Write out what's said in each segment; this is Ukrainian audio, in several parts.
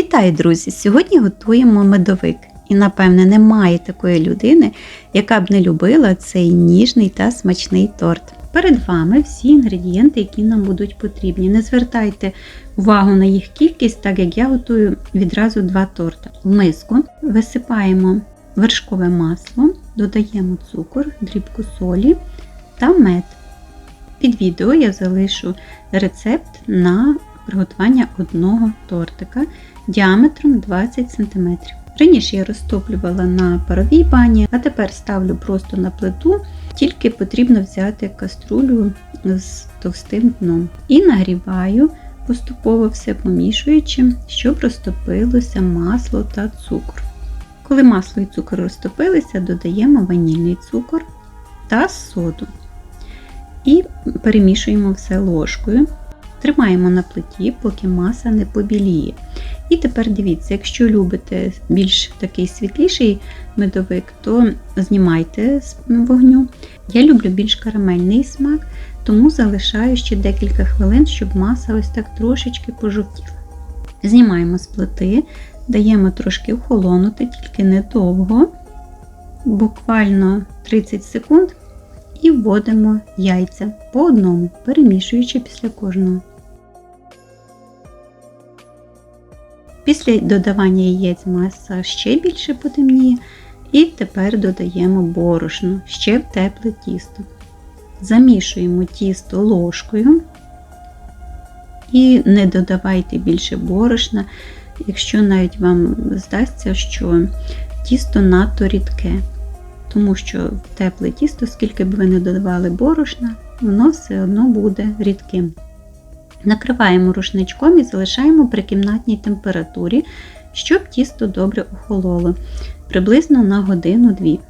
Вітаю, друзі! Сьогодні готуємо медовик. І, напевне, немає такої людини, яка б не любила цей ніжний та смачний торт. Перед вами всі інгредієнти, які нам будуть потрібні. Не звертайте увагу на їх кількість, так як я готую відразу два торта. В миску висипаємо вершкове масло, додаємо цукор, дрібку солі та мед. Під відео я залишу рецепт на приготування одного тортика діаметром 20 см. Раніше я розтоплювала на паровій бані, а тепер ставлю просто на плиту, тільки потрібно взяти каструлю з товстим дном. І нагріваю, поступово все помішуючи, щоб розтопилося масло та цукор. Коли масло і цукор розтопилися, додаємо ванільний цукор та соду. І перемішуємо все ложкою. Тримаємо на плиті, поки маса не побіліє. І тепер дивіться, якщо любите більш такий світліший медовик, то знімайте з вогню. Я люблю більш карамельний смак, тому залишаю ще декілька хвилин, щоб маса ось так трошечки пожовтіла. Знімаємо з плити, даємо трошки охолонути, тільки недовго, буквально 30 секунд, і вводимо яйця по одному, перемішуючи після кожного. Після додавання яєць маса ще більше потемніє, і тепер додаємо борошно, ще в тепле тісто. Замішуємо тісто ложкою і не додавайте більше борошна, якщо навіть вам здасться, що тісто надто рідке. Тому що в тепле тісто, скільки б ви не додавали борошна, воно все одно буде рідким. Накриваємо рушничком і залишаємо при кімнатній температурі, щоб тісто добре охололо, приблизно на годину-дві.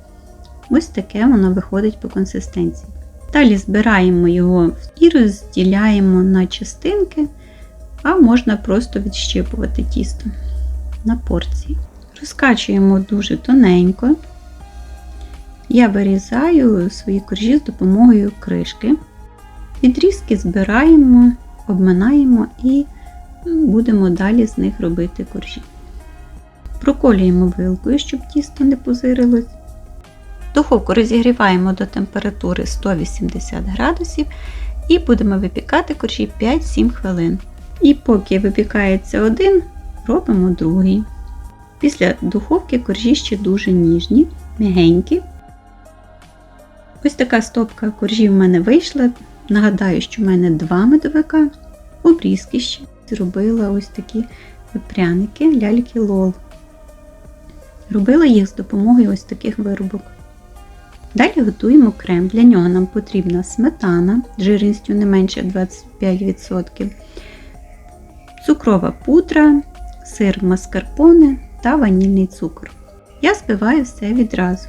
Ось таке воно виходить по консистенції. Далі збираємо його і розділяємо на частинки, а можна просто відщипувати тісто на порції. Розкачуємо дуже тоненько. Я вирізаю свої коржі з допомогою кришки. Відрізки збираємо обминаємо і будемо далі з них робити коржі. Проколюємо вилкою, щоб тісто не позирилось. Духовку розігріваємо до температури 180 градусів і будемо випікати коржі 5-7 хвилин. І поки випікається один, робимо другий. Після духовки коржі ще дуже ніжні, м'ягенькі. Ось така стопка коржів в мене вийшла. Нагадаю, що в мене два медовика, обрізки ще. Зробила ось такі пряники ляльки лол. Робила їх з допомогою ось таких виробок. Далі готуємо крем. Для нього нам потрібна сметана жирністю не менше 25%, цукрова пудра, сир маскарпоне та ванільний цукор. Я збиваю все відразу.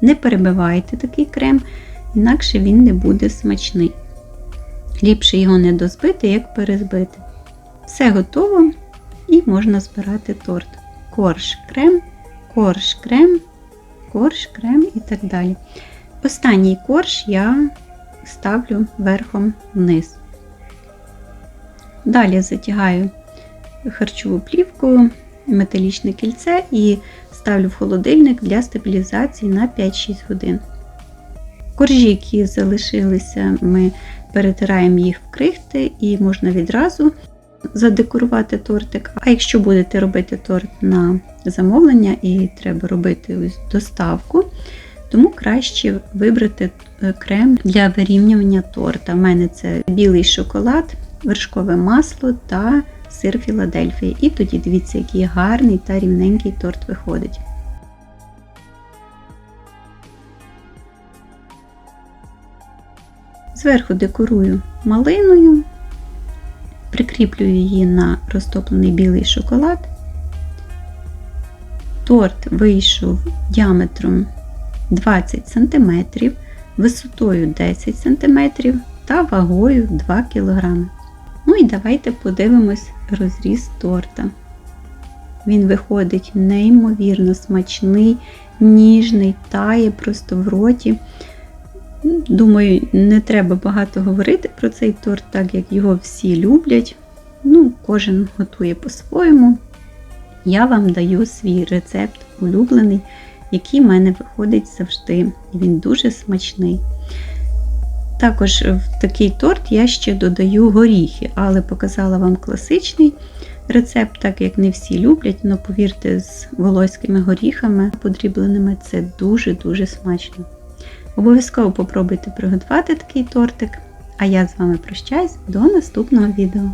Не перебивайте такий крем, інакше він не буде смачний. Ліпше його не дозбити, як перезбити. Все готово і можна збирати торт. Корж крем, корж крем, корж крем і так далі. Останній корж я ставлю верхом вниз. Далі затягаю харчову плівку, металічне кільце і ставлю в холодильник для стабілізації на 5-6 годин. Коржі, які залишилися, ми перетираємо їх в крихти і можна відразу задекорувати тортик. А якщо будете робити торт на замовлення і треба робити ось доставку, тому краще вибрати е, крем для вирівнювання торта. У мене це білий шоколад, вершкове масло та сир Філадельфії. І тоді дивіться, який гарний та рівненький торт виходить. Зверху декорую малиною, прикріплюю її на розтоплений білий шоколад. Торт вийшов діаметром 20 см, висотою 10 см та вагою 2 кг. Ну і давайте подивимось розріз торта. Він виходить неймовірно смачний, ніжний, тає просто в роті. Думаю, не треба багато говорити про цей торт, так як його всі люблять. Ну, Кожен готує по-своєму. Я вам даю свій рецепт улюблений, який в мене виходить завжди. І він дуже смачний. Також в такий торт я ще додаю горіхи, але показала вам класичний рецепт, так як не всі люблять, але повірте, з волоськими горіхами подрібленими це дуже-дуже смачно. Обов'язково попробуйте приготувати такий тортик. А я з вами прощаюсь до наступного відео.